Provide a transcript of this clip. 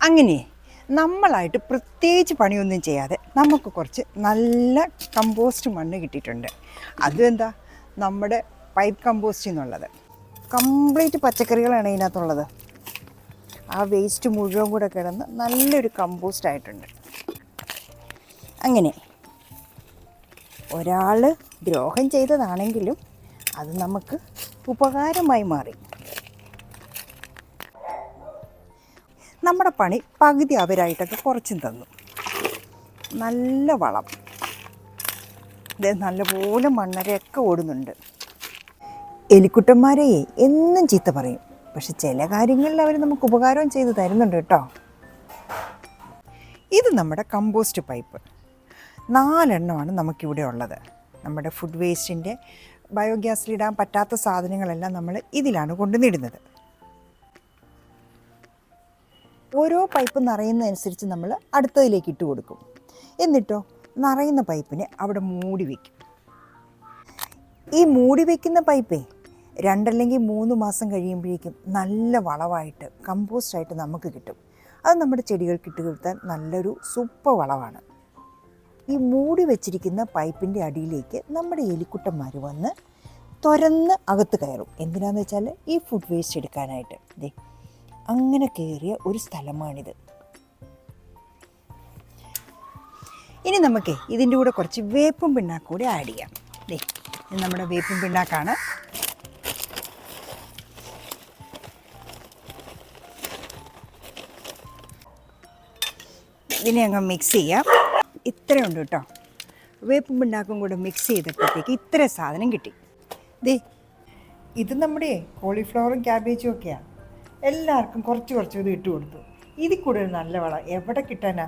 അങ്ങനെ നമ്മളായിട്ട് പ്രത്യേകിച്ച് പണിയൊന്നും ചെയ്യാതെ നമുക്ക് കുറച്ച് നല്ല കമ്പോസ്റ്റ് മണ്ണ് കിട്ടിയിട്ടുണ്ട്. അതെന്താ? നമ്മുടെ പൈപ്പ് കമ്പോസ്റ്റ് എന്നുള്ളത് കംപ്ലീറ്റ് പച്ചക്കറികളാണ് ഇതിനകത്തുള്ളത്. ആ വേസ്റ്റ് മുഴുവൻ കൂടെ കിടന്ന് നല്ലൊരു കമ്പോസ്റ്റ് ആയിട്ടുണ്ട്. അങ്ങനെ ഒരാൾ ദ്രോഹം ചെയ്തതാണെങ്കിലും അത് നമുക്ക് ഉപകാരമായി മാറി. നമ്മുടെ പണി പകുതി അവരായിട്ടൊക്കെ കുറച്ചും തന്നു. നല്ല വളം. ഇത് നല്ലപോലെ മണ്ണരയൊക്കെ ഓടുന്നുണ്ട്. എലിക്കുട്ടന്മാരെ എന്നും ചീത്ത പറയും. പക്ഷെ ചില കാര്യങ്ങളിൽ അവർ നമുക്ക് ഉപകാരവും ചെയ്ത് തരുന്നുണ്ട് കേട്ടോ. ഇത് നമ്മുടെ കമ്പോസ്റ്റ് പൈപ്പ്. നാലെണ്ണമാണ് നമുക്കിവിടെ ഉള്ളത്. നമ്മുടെ ഫുഡ് വേസ്റ്റിന്റെ ബയോഗ്യാസിലിടാൻ പറ്റാത്ത സാധനങ്ങളെല്ലാം നമ്മൾ ഇതിലാണ് കൊണ്ടുവന്നിടുന്നത് ഓരോ പൈപ്പ് നിറയുന്നതനുസരിച്ച് നമ്മൾ അടുത്തതിലേക്ക് ഇട്ട് കൊടുക്കും. എന്നിട്ടോ നിറയുന്ന പൈപ്പിനെ അവിടെ മൂടി വയ്ക്കും ഈ മൂടി വയ്ക്കുന്ന പൈപ്പേ രണ്ടല്ലെങ്കിൽ മൂന്ന് മാസം കഴിയുമ്പോഴേക്കും നല്ല വളമായിട്ട് കമ്പോസ്റ്റായിട്ട് നമുക്ക് കിട്ടും. അത് നമ്മുടെ ചെടികൾക്ക് ഇട്ട് കൊടുത്താൽ നല്ലൊരു സൂപ്പർ വളവാണ് ഈ മൂടി വെച്ചിരിക്കുന്ന പൈപ്പിന്റെ അടിയിലേക്ക് നമ്മുടെ എലിക്കുട്ടന്മാർ വന്ന് തുരന്ന് അകത്ത് കയറും. എന്തിനാന്ന് വെച്ചാൽ ഈ ഫുഡ് വേസ്റ്റ് എടുക്കാനായിട്ട്. അങ്ങനെ കയറിയ ഒരു സ്ഥലമാണിത്. ഇനി നമുക്ക് ഇതിന്റെ കൂടെ കുറച്ച് വേപ്പും പിണ്ണാക്ക് കൂടി ആഡ് ചെയ്യാം. ദേ ഇത് നമ്മുടെ വേപ്പും പിണ്ണാക്കാണ്. ഇതിനെ അങ്ങ് മിക്സ് ചെയ്യാം. ഇത്രയുണ്ട് കേട്ടോ. വേപ്പും പിണ്ണാക്കും കൂടെ മിക്സ് ചെയ്തപ്പോഴത്തേക്ക് ഇത്ര സാധനം കിട്ടി. ദേ ഇത് നമ്മുടെ കോളിഫ്ലവറും ക്യാബേജും ഒക്കെയാണ് എല്ലാവർക്കും കുറച്ച് കുറച്ച് ഇത് ഇട്ട് കൊടുത്തു ഇതിൽ കൂടെ ഒരു നല്ല വളം. എവിടെ കിട്ടാനാ?